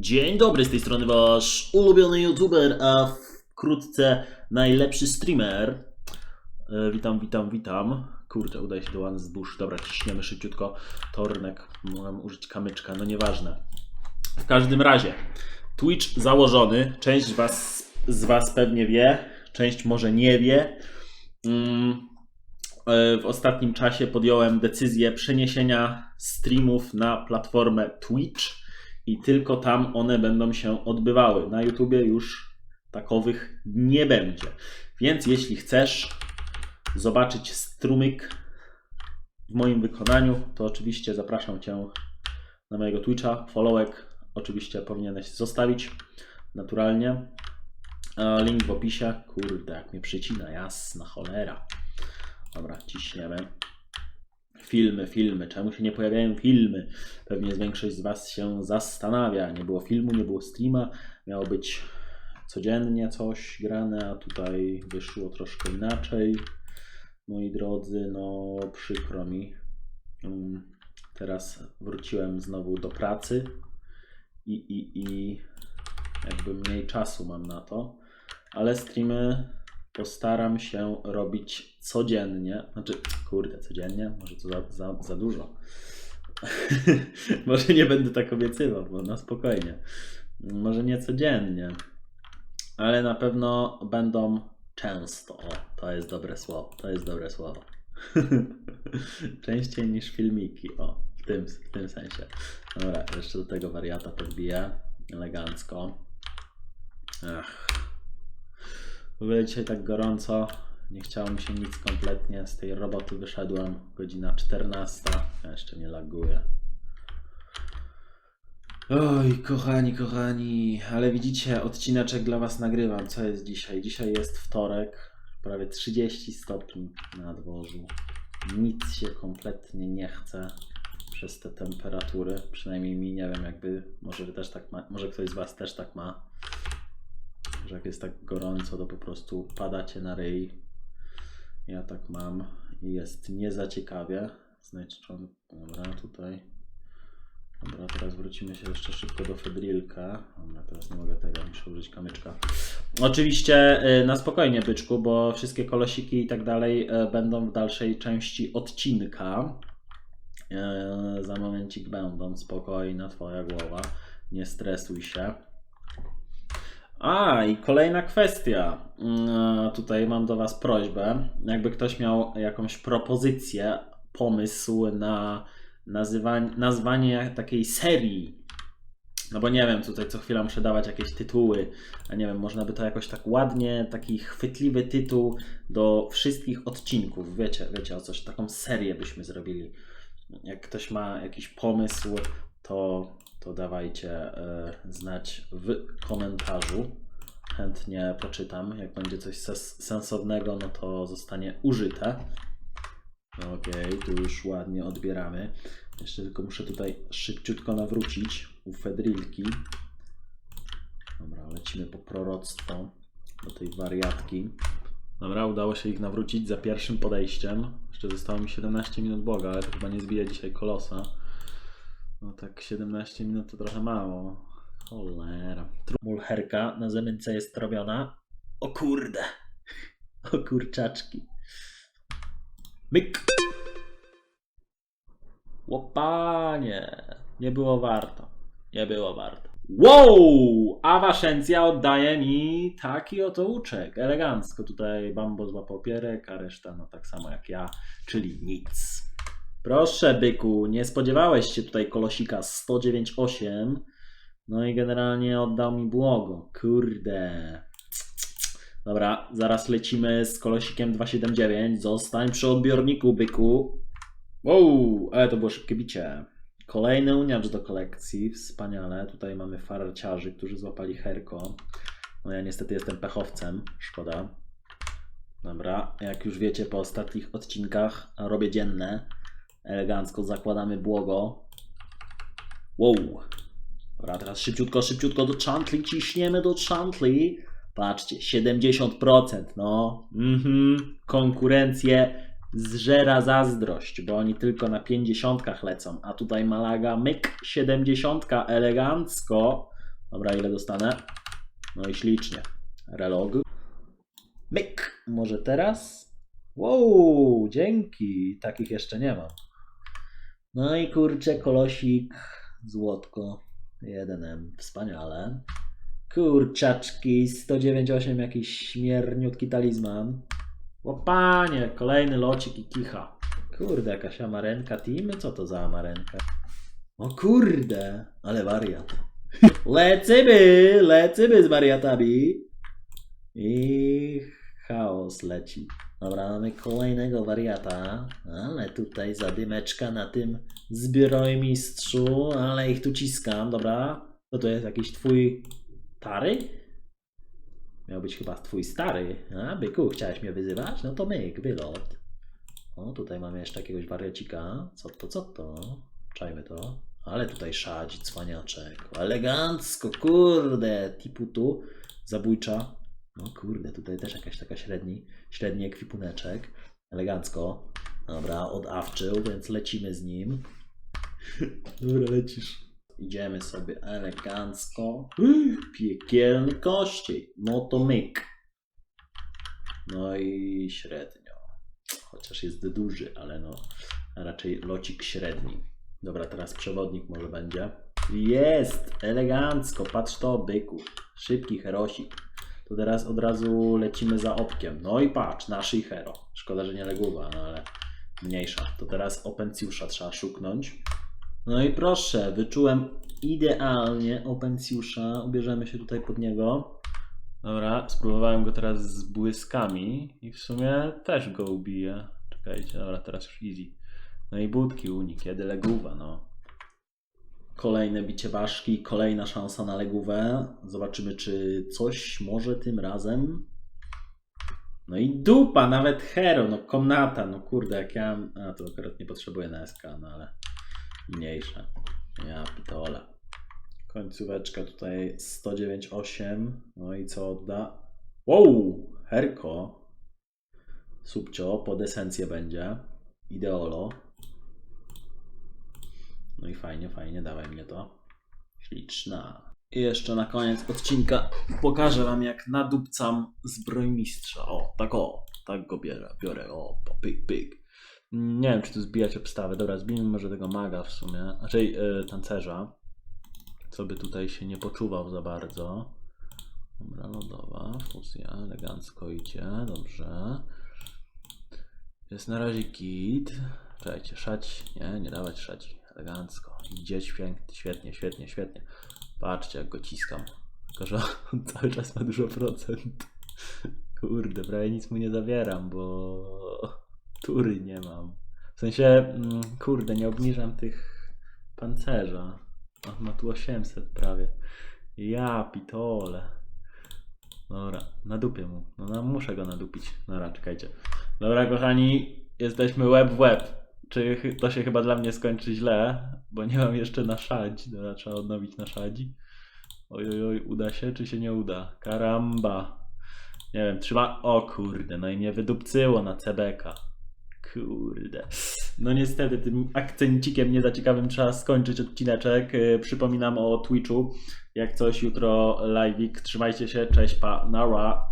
Dzień dobry, z tej strony wasz ulubiony youtuber, a wkrótce najlepszy streamer. E, witam, witam, witam. Kurde, udaje się do One Zbóż. Dobra, ciśniemy szybciutko. Tornek, mogłem użyć kamyczka, no nieważne. W każdym razie, Twitch założony. Część was, z Was pewnie wie, część może nie wie. Mm, e, W ostatnim czasie podjąłem decyzję przeniesienia streamów na platformę Twitch i tylko tam one będą się odbywały. Na YouTubie już takowych nie będzie. Więc jeśli chcesz zobaczyć strumyk w moim wykonaniu, to oczywiście zapraszam Cię na mojego Twitcha. Followek oczywiście powinieneś zostawić naturalnie. Link w opisie. Kurde, jak mnie przycina, jasna cholera. Dobra, ciśniemy. Filmy, filmy. Czemu się nie pojawiają filmy? Pewnie większość z Was się zastanawia. Nie było filmu, nie było streama. Miało być codziennie coś grane, a tutaj wyszło troszkę inaczej. Moi drodzy, no przykro mi. Mm, Teraz wróciłem znowu do pracy i, i, i jakby mniej czasu mam na to, ale streamy postaram się robić codziennie. Znaczy, kurde, codziennie? Może to za, za, za dużo. Może nie będę tak obiecywał, bo na spokojnie. Może nie codziennie, ale na pewno będą często. O, to jest dobre słowo. To jest dobre słowo. Częściej niż filmiki. O, w tym, w tym sensie. Dobra, jeszcze do tego wariata podbiję. Elegancko. Ach. W ogóle dzisiaj tak gorąco. Nie chciało mi się nic kompletnie. Z tej roboty wyszedłem. Godzina 14. Ja jeszcze nie laguję. Oj, kochani, kochani, ale widzicie, odcineczek dla Was nagrywam. Co jest dzisiaj? Dzisiaj jest wtorek, prawie 30 stopni na dworzu. Nic się kompletnie nie chce przez te temperatury. Przynajmniej mi nie wiem, jakby, może Wy też tak ma, może ktoś z Was też tak ma, że jak jest tak gorąco, to po prostu padacie na ryj. Ja tak mam i jest nie za ciekawie. Znajdź, dobra, tutaj. Dobra, teraz wrócimy się jeszcze szybko do Fedrilka. Dobra, teraz nie mogę tego, muszę użyć kamyczka. Oczywiście y, na spokojnie, byczku, bo wszystkie kolosiki i tak dalej y, będą w dalszej części odcinka. Y, Za momencik będą, spokojna twoja głowa, nie stresuj się. A, i kolejna kwestia. Mm, Tutaj mam do Was prośbę. Jakby ktoś miał jakąś propozycję, pomysł na nazywanie, nazwanie takiej serii. No bo nie wiem, tutaj co chwilę muszę dawać jakieś tytuły. A nie wiem, można by to jakoś tak ładnie, taki chwytliwy tytuł do wszystkich odcinków. Wiecie, wiecie o coś, taką serię byśmy zrobili. Jak ktoś ma jakiś pomysł, to, to dawajcie e, znać w komentarzu. Chętnie poczytam. Jak będzie coś sensownego, no to zostanie użyte. Okej, tu już ładnie odbieramy. Jeszcze tylko muszę tutaj szybciutko nawrócić u Fedrilki. Dobra, lecimy po proroctwo do tej wariatki. Dobra, udało się ich nawrócić za pierwszym podejściem. Jeszcze zostało mi 17 minut Boga, ale to chyba nie zbije dzisiaj kolosa. No tak 17 minut to trochę mało. Cholera. Mulherka na zemynce jest robiona. O kurde. O kurczaczki. Myk. Łopanie. Nie było warto. Nie było warto. Wow! Awaszencja oddaje mi taki oto łuczek. Elegancko. Tutaj Bambo złapał pierek, a reszta no tak samo jak ja, czyli nic. Proszę, byku, nie spodziewałeś się tutaj kolosika 109.8. No i generalnie oddał mi błogo. Kurde. Dobra, zaraz lecimy z kolosikiem 279. Zostań przy odbiorniku, byku. Wow, ale to było szybkie bicie. Kolejny uniacz do kolekcji, wspaniale. Tutaj mamy farciarzy, którzy złapali herko. No ja niestety jestem pechowcem, szkoda. Dobra, jak już wiecie po ostatnich odcinkach, robię dzienne. Elegancko zakładamy błogo. Wow. Dobra, teraz szybciutko, szybciutko do Chantli, ciśniemy do Chantli. Patrzcie, 70%, no. Mhm. Konkurencję zżera zazdrość, bo oni tylko na 50 lecą, a tutaj Malaga myk 70 elegancko. Dobra, ile dostanę? No i ślicznie. Relog. Myk! Może teraz? Wow, dzięki. Takich jeszcze nie mam. No i kurczę, kolosik, złotko. 1M, wspaniale. Kurczaczki, 109,8, jakiś śmierniutki talizman. O panie, kolejny locik i kicha. Kurde, jakaś amarenka teamy? Co to za amarenka? O kurde, ale wariat. Lecymy, lecymy z wariatami. I chaos leci. Dobra, mamy kolejnego wariata, ale tutaj zadymeczka na tym zbiorojmistrzu, ale ich tu ciskam, dobra. To to jest jakiś twój tary? Miał być chyba twój stary. A, byku, chciałeś mnie wyzywać? No to myk, wylot. O, tutaj mamy jeszcze jakiegoś wariacika. Co to, co to? Czajmy to. Ale tutaj szadzi, cwaniaczek. Elegancko, kurde. Tipu tu. Zabójcza. No kurde, tutaj też jakaś taka średni, średni ekwipuneczek. Elegancko. Dobra, odawczył, więc lecimy z nim. Dobra, lecisz. Idziemy sobie elegancko. Piekielny kościej. No to myk. No i średnio. Chociaż jest duży, ale no raczej locik średni. Dobra, teraz przewodnik może będzie. Jest! Elegancko. Patrz to, byku. Szybki herosik. To teraz od razu lecimy za opkiem. No i patrz, nasz i hero. Szkoda, że nie ległowa, no ale mniejsza. To teraz Opencjusza trzeba szuknąć. No i proszę, wyczułem idealnie Opencjusza. Ubierzemy się tutaj pod niego. Dobra, spróbowałem go teraz z błyskami i w sumie też go ubiję. Czekajcie, dobra, teraz już easy. No i budki unik, kiedy legówa, no. Kolejne bicie ważki, kolejna szansa na legówę. Zobaczymy, czy coś może tym razem. No i dupa, nawet hero, no komnata, no kurde, jak ja. A, to akurat nie potrzebuję na SK, no ale mniejsze. Ja pitole. Końcóweczka tutaj 109,8. No i co odda? Wow, herko. Subcio, pod esencję będzie. Ideolo. No i fajnie, fajnie, dawaj mnie to. Śliczna. I jeszcze na koniec odcinka pokażę wam jak nadupcam zbrojmistrza. O, tak o, tak go bierę, biorę, o, pyk, pyk. Nie wiem, czy tu zbijać obstawę. Dobra, zbijmy może tego maga w sumie, raczej yy, tancerza, co by tutaj się nie poczuwał za bardzo. Dobra, lodowa, fuzja, elegancko idzie, dobrze. Jest na razie kit. Czekajcie, szać, nie, nie dawać szać. Elegancko. Idzie świetnie, świetnie, świetnie, świetnie. Patrzcie, jak go ciskam. Tylko, że on cały czas ma dużo procent. Kurde, prawie nic mu nie zawieram, bo tury nie mam. W sensie, mm, kurde, nie obniżam tych pancerza. On ma tu 800 prawie. Ja pitole. Dobra, nadupię mu. No, no muszę go nadupić. Dobra, czekajcie. Dobra, kochani, jesteśmy web w web. Czy to się chyba dla mnie skończy źle, bo nie mam jeszcze na szadzi. Dobra, trzeba odnowić na szadzi. Oj, oj, uda się, czy się nie uda? Karamba. Nie wiem, trzyma... O kurde, no i mnie wydupcyło na CBK. Kurde. No niestety, tym akcencikiem nie za ciekawym trzeba skończyć odcineczek. Yy, Przypominam o Twitchu. Jak coś, jutro live'ik. Trzymajcie się, cześć, pa, nara.